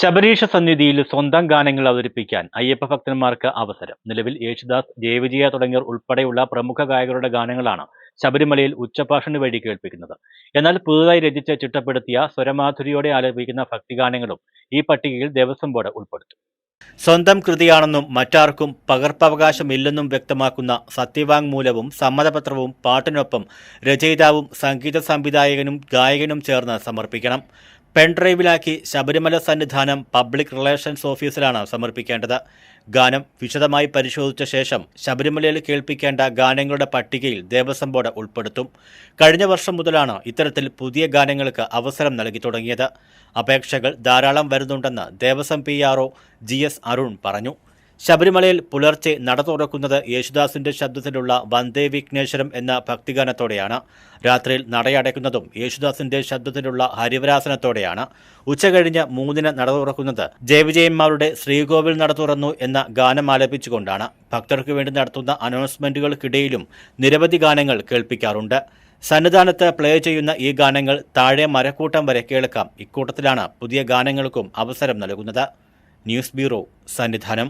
ശബരീഷ സന്നിധിയിൽ സ്വന്തം ഗാനങ്ങൾ അവതരിപ്പിക്കാൻ അയ്യപ്പ ഭക്തന്മാർക്ക് അവസരം. നിലവിൽ യേശുദാസ് ദേവിജിയ തുടങ്ങിയവർ ഉൾപ്പെടെയുള്ള പ്രമുഖ ഗായകരുടെ ഗാനങ്ങളാണ് ശബരിമലയിൽ ഉച്ചഭാഷണ വഴി കേൾപ്പിക്കുന്നത്. എന്നാൽ പുതുതായി രചിച്ച് ചിട്ടപ്പെടുത്തിയ സ്വരമാധുരിയോടെ ആലപിക്കുന്ന ഭക്തിഗാനങ്ങളും ഈ പട്ടികയിൽ ദേവസ്വം ബോർഡ് ഉൾപ്പെടുത്തും. സ്വന്തം കൃതിയാണെന്നും മറ്റാർക്കും പകർപ്പവകാശമില്ലെന്നും വ്യക്തമാക്കുന്ന സത്യവാങ്മൂലവും സമ്മതപത്രവും പാട്ടിനൊപ്പം രചയിതാവും സംഗീത സംവിധായകനും ഗായകനും ചേർന്ന് സമർപ്പിക്കണം. പെൺഡ്രൈവിലാക്കി ശബരിമല സന്നിധാനം പബ്ലിക് റിലേഷൻസ് ഓഫീസിലാണ് സമർപ്പിക്കേണ്ടത്. ഗാനം വിശദമായി പരിശോധിച്ച ശേഷം ശബരിമലയിൽ കേൾപ്പിക്കേണ്ട ഗാനങ്ങളുടെ പട്ടികയിൽ ദേവസ്വം ബോർഡ് ഉൾപ്പെടുത്തും. കഴിഞ്ഞ വർഷം മുതലാണ് ഇത്തരത്തിൽ പുതിയ ഗാനങ്ങൾക്ക് അവസരം നൽകി തുടങ്ങിയത്. അപേക്ഷകൾ ധാരാളം വരുന്നുണ്ടെന്ന് Devaswom P R G S Arun പറഞ്ഞു. ശബരിമലയിൽ പുലർച്ചെ നട തുറക്കുന്നത് യേശുദാസിന്റെ ശബ്ദത്തിലുള്ള വന്ദേ വിഘ്നേശ്വരം എന്ന ഭക്തിഗാനത്തോടെയാണ്. രാത്രിയിൽ നടയടയ്ക്കുന്നതും യേശുദാസിന്റെ ശബ്ദത്തിലുള്ള ഹരിവരാസനത്തോടെയാണ്. ഉച്ചകഴിഞ്ഞ് മൂന്നിന് നട തുറക്കുന്നത് ജയവിജയന്മാരുടെ ശ്രീകോവിൽ നട തുറന്നു എന്ന ഗാനം ആലപിച്ചുകൊണ്ടാണ്. ഭക്തർക്ക് വേണ്ടി നടത്തുന്ന അനൗൺസ്മെന്റുകൾക്കിടയിലും നിരവധി ഗാനങ്ങൾ കേൾപ്പിക്കാറുണ്ട്. സന്നിധാനത്ത് പ്ലേ ചെയ്യുന്ന ഈ ഗാനങ്ങൾ താഴെ മരക്കൂട്ടം വരെ കേൾക്കാം. ഇക്കൂട്ടത്തിലാണ് പുതിയ ഗാനങ്ങൾക്കും അവസരം നൽകുന്നത്. News bureau Sannidhanam.